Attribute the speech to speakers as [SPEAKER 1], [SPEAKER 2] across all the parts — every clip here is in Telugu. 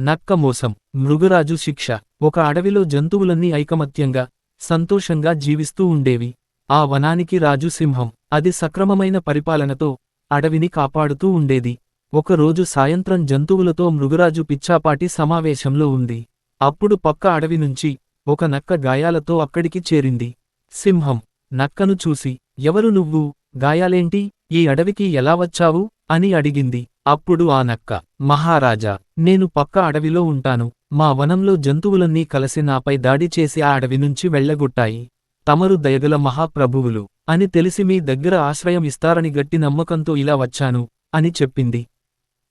[SPEAKER 1] నక్క మోసం మృగరాజు శిక్ష. ఒక అడవిలో జంతువులన్నీ ఐకమత్యంగా సంతోషంగా జీవిస్తూ ఉండేవి. ఆ వనానికి రాజు సింహం. అది సక్రమమైన పరిపాలనతో అడవిని కాపాడుతూ ఉండేది. ఒకరోజు సాయంత్రం జంతువులతో మృగరాజు పిచ్చాపాటి సమావేశంలో ఉంది. అప్పుడు పక్క అడవి నుంచి ఒక నక్క గాయాలతో అక్కడికి చేరింది. సింహం నక్కను చూసి ఎవరు నువ్వు? గాయాలేంటి? ఈ అడవికి ఎలా వచ్చావు? అని అడిగింది. అప్పుడు ఆ నక్క మహారాజా నేను పక్క అడవిలో ఉంటాను. మా వనంలో జంతువులన్నీ కలిసి నాపై దాడి చేసి ఆ అడవి నుంచి వెళ్ళగొట్టాయి. తమరు దయగల మహాప్రభువులు అని తెలిసి మీ దగ్గర ఆశ్రయం ఇస్తారని గట్టి నమ్మకంతో ఇలా వచ్చాను అని చెప్పింది.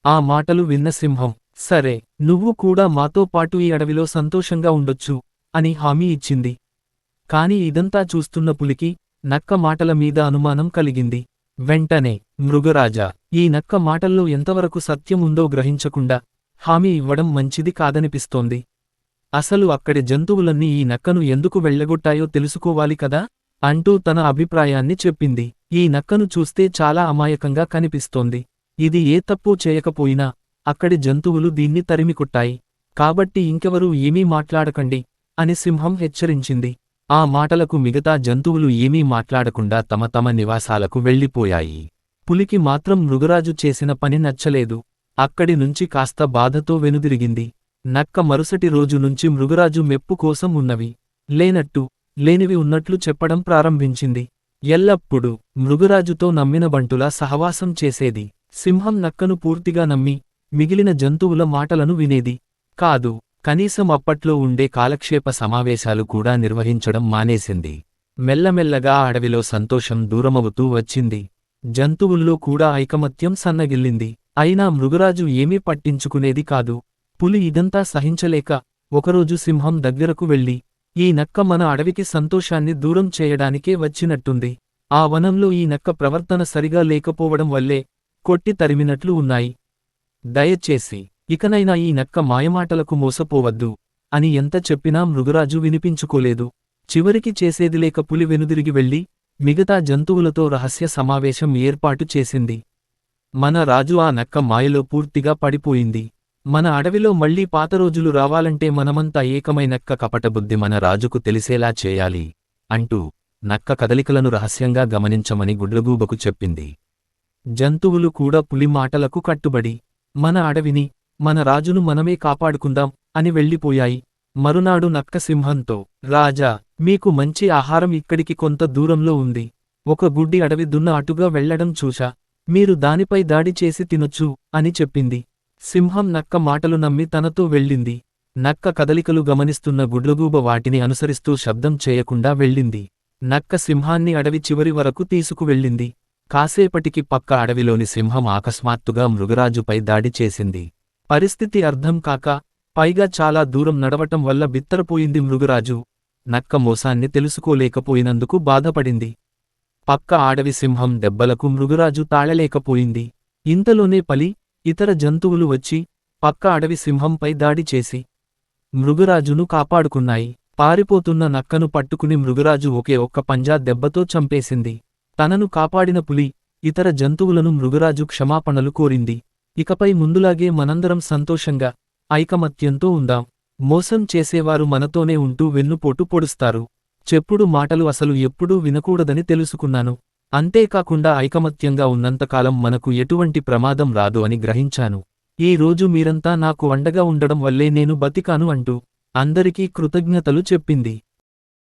[SPEAKER 1] ఆ మాటలు విన్న సింహం సరే నువ్వు కూడా మాతో పాటు ఈ అడవిలో సంతోషంగా ఉండొచ్చు అని హామీ ఇచ్చింది. కాని ఇదంతా చూస్తున్న పులికి నక్క మాటల మీద అనుమానం కలిగింది. వెంటనే మృగరాజా ఈ నక్క మాటల్లో ఎంతవరకు సత్యం ఉందో గ్రహించకుండా హామీ ఇవ్వడం మంచిది కాదనిపిస్తోంది. అసలు అక్కడి జంతువులన్నీ ఈ నక్కను ఎందుకు వెళ్ళగొట్టాయో తెలుసుకోవాలి కదా? అంటూ తన అభిప్రాయాన్ని చెప్పింది. ఈ నక్కను చూస్తే చాలా అమాయకంగా కనిపిస్తోంది. ఇది ఏ తప్పు చేయకపోయినా అక్కడి జంతువులు దీన్ని తరిమికొట్టాయి. కాబట్టి ఇంకెవరూ ఏమీ మాట్లాడకండి అని సింహం హెచ్చరించింది. ఆ మాటలకు మిగతా జంతువులు ఏమీ మాట్లాడకుండా తమ తమ నివాసాలకు వెళ్ళిపోయాయి. పులికి మాత్రం మృగరాజు చేసిన పని నచ్చలేదు. అక్కడి నుంచి కాస్త బాధతో వెనుదిరిగింది. నక్క మరుసటి రోజు నుంచి మృగరాజు మెప్పు కోసం ఉన్నవి. లేనట్టు లేనివి ఉన్నట్లు చెప్పడం ప్రారంభించింది. ఎల్లప్పుడూ మృగరాజుతో నమ్మిన బంటులా సహవాసం చేసేది. సింహం నక్కను పూర్తిగా నమ్మి మిగిలిన జంతువుల మాటలను వినేది. కాదు కనీసం అప్పట్లో ఉండే కాలక్షేప సమావేశాలు కూడా నిర్వహించడం మానేసింది. మెల్లమెల్లగా అడవిలో సంతోషం దూరమవుతూ వచ్చింది. జంతువుల్లో కూడా ఐకమత్యం సన్నగిల్లింది. అయినా మృగరాజు ఏమీ పట్టించుకునేది కాదు. పులి ఇదంతా సహించలేక ఒకరోజు సింహం దగ్గరకు వెళ్ళి ఈ నక్క మన అడవికి సంతోషాన్ని దూరం చేయడానికే వచ్చినట్టుంది. ఆ వనంలో ఈ నక్క ప్రవర్తన సరిగా లేకపోవడం వల్లే కొట్టి తరిమినట్లు ఉన్నాయి. దయచేసి ఇకనైనా ఈ నక్క మాయమాటలకు మోసపోవద్దు అని ఎంత చెప్పినా మృగరాజు వినిపించుకోలేదు. చివరికి చేసేది లేక పులి వెనుదిరిగి వెళ్ళి మిగతా జంతువులతో రహస్య సమావేశం ఏర్పాటు చేసింది. మన రాజు ఆ నక్క మాయలో పూర్తిగా పడిపోయింది. మన అడవిలో మళ్ళీ పాత రోజులు రావాలంటే మనమంతా ఏకమై నక్క కపటబుద్ధి మన రాజుకు తెలిసేలా చేయాలి అంటూ నక్క కదలికలను రహస్యంగా గమనించమని గుడ్లగూబకు చెప్పింది. జంతువులు కూడా పులి మాటలకు కట్టుబడి మన అడవిని మన రాజును మనమే కాపాడుకుందాం అని వెళ్ళిపోయాయి. మరునాడు నక్క సింహంతో రాజా మీకు మంచి ఆహారం ఇక్కడికి కొంత దూరంలో ఉంది. ఒక గుడ్డి అడవి దున్న అటుగా వెళ్ళడం చూశా. మీరు దానిపై దాడి చేసి తినొచ్చు అని చెప్పింది. సింహం నక్క మాటలు నమ్మి తనతో వెళ్ళింది. నక్క కదలికలు గమనిస్తున్న గుడ్లగూబ వాటిని అనుసరిస్తూ శబ్దం చేయకుండా వెళ్ళింది. నక్క సింహాన్ని అడవి చివరి వరకు తీసుకువెళ్ళింది. కాసేపటికి పక్క అడవిలోని సింహం అకస్మాత్తుగా మృగరాజుపై దాడి చేసింది. పరిస్థితి అర్థం కాక పైగా చాలా దూరం నడవటం వల్ల బిత్తరపోయింది మృగరాజు. నక్క మోసాన్ని తెలుసుకోలేకపోయినందుకు బాధపడింది. పక్క ఆడవి సింహం దెబ్బలకు మృగరాజు తాళలేకపోయింది. ఇంతలోనే పలి ఇతర జంతువులు వచ్చి పక్క అడవి సింహంపై దాడి చేసి మృగరాజును కాపాడుకున్నాయి. పారిపోతున్న నక్కను పట్టుకుని మృగరాజు ఒకే ఒక్క పంజా దెబ్బతో చంపేసింది. తనను కాపాడిన పులి ఇతర జంతువులను మృగరాజు క్షమాపణలు కోరింది. ఇకపై ముందులాగే మనందరం సంతోషంగా ఐకమత్యంతో ఉందాం. మోసం చేసేవారు మనతోనే ఉంటూ వెన్నుపోటు పొడుస్తారు. చెప్పుడు మాటలు అసలు ఎప్పుడూ వినకూడదని తెలుసుకున్నాను. అంతేకాకుండా ఐకమత్యంగా ఉన్నంతకాలం మనకు ఎటువంటి ప్రమాదం రాదు అని గ్రహించాను. ఈ రోజు మీరంతా నాకు అండగా ఉండడం వల్లే నేను బతికాను అంటూ అందరికీ కృతజ్ఞతలు చెప్పింది.